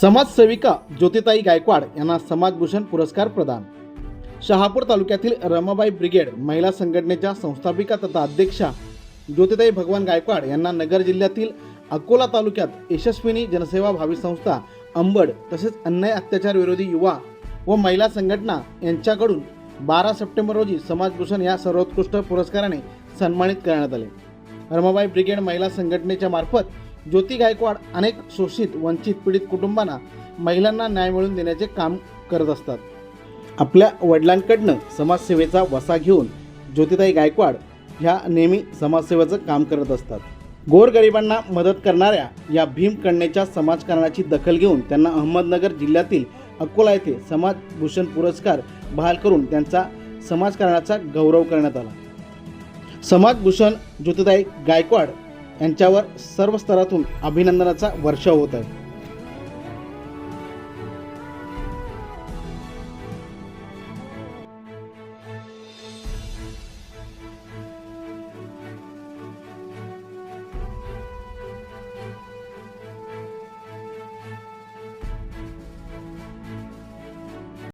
समाजसेविका ज्योतिताई गायकवाड यांना समाजभूषण पुरस्कार प्रदान. शहापूर तालुक्यातील रमाबाई ब्रिगेड महिला संघटनेच्या संस्थापिका तथा अध्यक्षा ज्योतिताई भगवान गायकवाड यांना नगर जिल्ह्यातील अकोला तालुक्यात यशस्विनी जनसेवा भावी संस्था अंबड तसेच अन्याय अत्याचार विरोधी युवा व महिला संघटना यांच्याकडून बारा सप्टेंबर रोजी समाजभूषण या सर्वोत्कृष्ट पुरस्काराने सन्मानित करण्यात आले. रमाबाई ब्रिगेड महिला संघटनेच्या मार्फत ज्योती गायकवाड अनेक शोषित वंचित पीडित कुटुंबांना महिलांना न्याय मिळवून देण्याचे काम करत असतात. आपल्या वडिलांकडनं समाजसेवेचा वसा घेऊन ज्योतिताई गायकवाड ह्या नेहमी समाजसेवेचं काम करत असतात. गोरगरिबांना मदत करणाऱ्या या भीमकन्याच्या समाजकारणाची दखल घेऊन त्यांना अहमदनगर जिल्ह्यातील अकोला येथे समाजभूषण पुरस्कार बहाल करून त्यांचा समाजकारणाचा गौरव करण्यात आला. समाजभूषण ज्योतिताई गायकवाड यांच्यावर सर्व स्तरातून अभिनंदनाचा वर्षाव होत आहे.